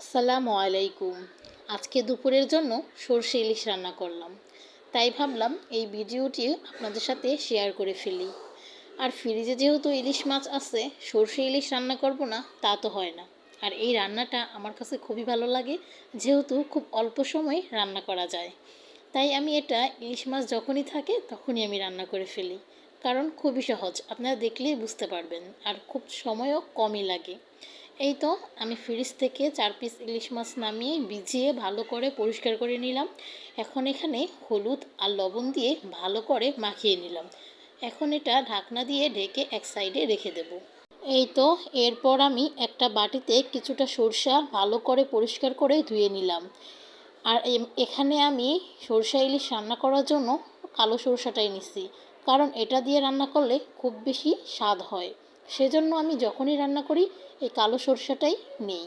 আসসালামু আলাইকুম। আজকে দুপুরের জন্য সর্ষে ইলিশ রান্না করলাম। তাই ভাবলাম এই ভিডিওটি আপনাদের সাথে শেয়ার করে ফেলি। আর ফ্রিজে যেহেতু ইলিশ মাছ আছে, সর্ষে ইলিশ রান্না করব না, তা তো হয় না। আর এই রান্নাটা আমার কাছে খুবই ভালো লাগে, যেহেতু খুব অল্প সময়ে রান্না করা যায়। তাই আমি এটা ইলিশ মাছ যখনই থাকে, তখনই আমি রান্না করে ফেলি। কারণ খুবই সহজ, আপনারা দেখলেই বুঝতে পারবেন। আর খুব সময়ও কমই লাগে। এই তো, আমি ফ্রিজ থেকে চার পিস ইলিশ মাছ নামিয়ে ভিজিয়ে ভালো করে পরিষ্কার করে নিলাম। এখন এখানে হলুদ আর লবণ দিয়ে ভালো করে মাখিয়ে নিলাম। এখন এটা ঢাকনা দিয়ে ঢেকে এক সাইডে রেখে দেব। এই তো, এরপর আমি একটা বাটিতে কিছুটা সরষা ভালো করে পরিষ্কার করে ধুয়ে নিলাম। আর এখানে আমি সরষা ইলিশ রান্না করার জন্য কালো সরষাটাই নিছি। কারণ এটা দিয়ে রান্না করলে খুব বেশি স্বাদ হয়। সেজন্য আমি যখনই রান্না করি এই কালো সরষাটাই নেই।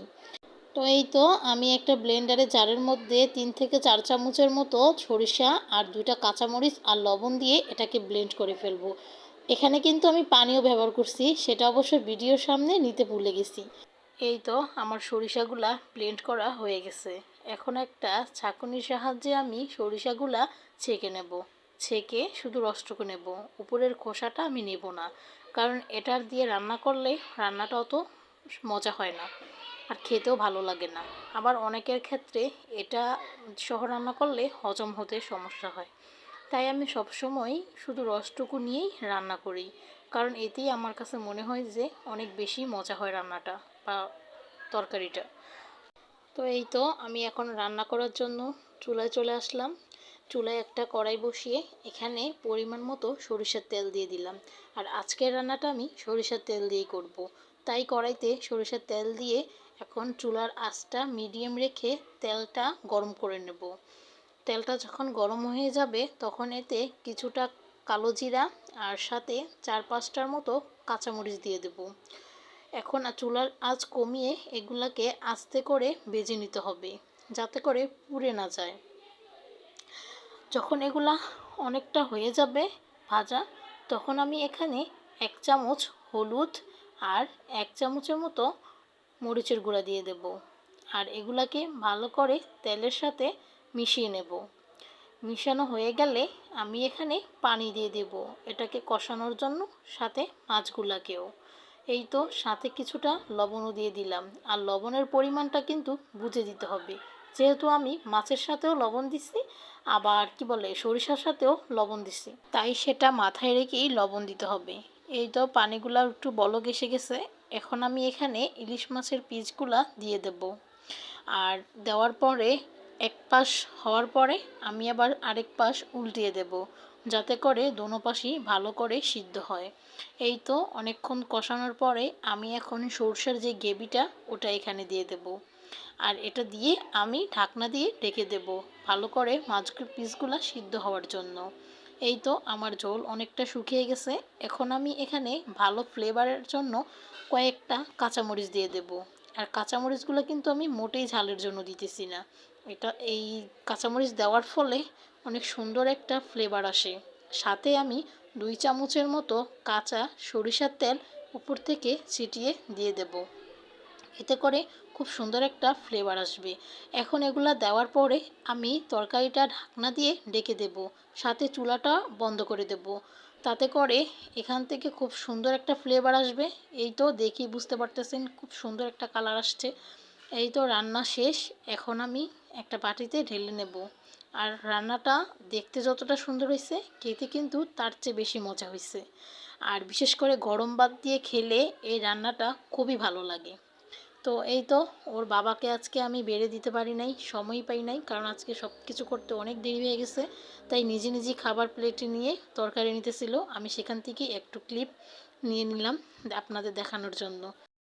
তো এই তো আমি একটা ব্লেন্ডারে জারের মধ্যে তিন থেকে চার চামচের মতো সরিষা আর দুইটা কাঁচামরিচ আর লবণ দিয়ে এটাকে ব্লেন্ড করে ফেলব। এখানে কিন্তু আমি পানিও ব্যবহার করছি, সেটা অবশ্য ভিডিওর সামনে নিতে ভুলে গেছি। এই তো আমার সরিষাগুলা ব্লেন্ড করা হয়ে গেছে। এখন একটা ছাঁকুনির সাহায্যে আমি সরিষাগুলা ছেঁকে নেব। ছেঁকে শুধু রসটুকু নেব, উপরের খোসাটা আমি নেব না। কারণ এটার দিয়ে রান্না করলে রান্নাটা অত মজা হয় না। আর খেতেও ভালো লাগে না। আবার অনেকের ক্ষেত্রে এটা সহ রান্না করলে হজম হতে সমস্যা হয়। তাই আমি সবসময় শুধু রসটুকু নিয়েই রান্না করি। কারণ এতেই আমার কাছে মনে হয় যে অনেক বেশি মজা হয় রান্নাটা বা তরকারিটা। তো এই তো আমি এখন রান্না করার জন্য চুলায় চলে আসলাম। চুলায় একটা কড়াই বসিয়ে এখানে পরিমাণ মতো সরিষার তেল দিয়ে দিলাম। আর আজকের রান্নাটা আমি সরিষার তেল দিয়েই করব। তাই কড়াইতে সরিষার তেল দিয়ে এখন চুলার আঁচটা মিডিয়াম রেখে তেলটা গরম করে নেব। তেলটা যখন গরম হয়ে যাবে, তখন এতে কিছুটা কালো জিরা আর সাথে চার পাঁচটার মতো কাঁচামরিচ দিয়ে দেব। এখন চুলার আঁচ কমিয়ে এগুলাকে আস্তে করে বেজে নিতে হবে, যাতে করে পুড়ে না যায়। যখন এগুলা অনেকটা হয়ে যাবে ভাজা, তখন আমি এখানে এক চামচ হলুদ আর এক চামচের মতো মরিচের গুঁড়া দিয়ে দেব। আর এগুলাকে ভালো করে তেলের সাথে মিশিয়ে নেব। মিশানো হয়ে গেলে আমি এখানে পানি দিয়ে দেব এটাকে কষানোর জন্য সাথে মাছগুলাকেও। এই তো সাথে কিছুটা লবণও দিয়ে দিলাম। আর লবণের পরিমাণটা কিন্তু বুঝে দিতে হবে। যেহেতু আমি মাছের সাথেও লবণ দিচ্ছি, আবার কি বলে সরিষার সাথেও লবণ দিচ্ছি, তাই সেটা মাথায় রেখেই লবণ দিতে হবে। এই তো পানিগুলো একটু বলক এসে গেছে। এখন আমি এখানে ইলিশ মাছের পিসগুলা দিয়ে দেব। আর দেওয়ার পরে এক পাশ হওয়ার পরে আমি আবার আরেক পাশ উল্টিয়ে দেব, যাতে করে দোনো পাশই ভালো করে সিদ্ধ হয়। এই তো অনেকক্ষণ কষানোর পরে আমি এখন সরষের যে গ্রেভিটা, ওটা এখানে দিয়ে দেব। আর এটা দিয়ে আমি ঢাকনা দিয়ে ডেকে দেব, ভালো করে মাছগুলো পিসগুলো সিদ্ধ হওয়ার জন্য। এই তো আমার ঝোল অনেকটা শুকিয়ে গেছে। এখন আমি এখানে ভালো ফ্লেভারের জন্য কয়েকটা কাঁচামরিচ দিয়ে দেব। আর কাঁচামরিচগুলো কিন্তু আমি মোটেই ঝালের জন্য দিতেছি না। এটা এই কাঁচামরিচ দেওয়ার ফলে অনেক সুন্দর একটা ফ্লেভার আসে। সাথে আমি দুই চামচের মতো কাঁচা সরিষার তেল উপর থেকে ছিটিয়ে দিয়ে দেব। এতে করে খুব সুন্দর একটা ফ্লেভার আসবে। এখন এগুলা দেওয়ার পরে আমি তরকারিটা ঢাকনা দিয়ে ডেকে দেব, সাথে চুলাটা বন্ধ করে দেব। তাতে করে এখান থেকে খুব সুন্দর একটা ফ্লেভার আসবে। এই তো দেখি বুঝতে পারতেছেন খুব সুন্দর একটা কালার আসছে। এই তো রান্না শেষ, এখন আমি একটা বাটিতে ঢেলে নেব। আর রান্নাটা দেখতে যতটা সুন্দর হয়েছে, খেতে কিন্তু তার চেয়ে বেশি মজা হয়েছে। আর বিশেষ করে গরম ভাত দিয়ে খেলে এই রান্নাটা খুবই ভালো লাগে। তো এই তো, ওর বাবাকে আজকে আমি বেড়ে দিতে পারি নাই সময় পাই নাই, কারণ আজকে সব কিছু করতে অনেক দেরি হয়ে গেছে, তাই নিজে নিজেই খাবার প্লেটে নিয়ে তরকারি নিতেছিল, আমি সেখান থেকে একটু ক্লিপ নিয়ে নিলাম আপনাদের দেখানোর জন্য।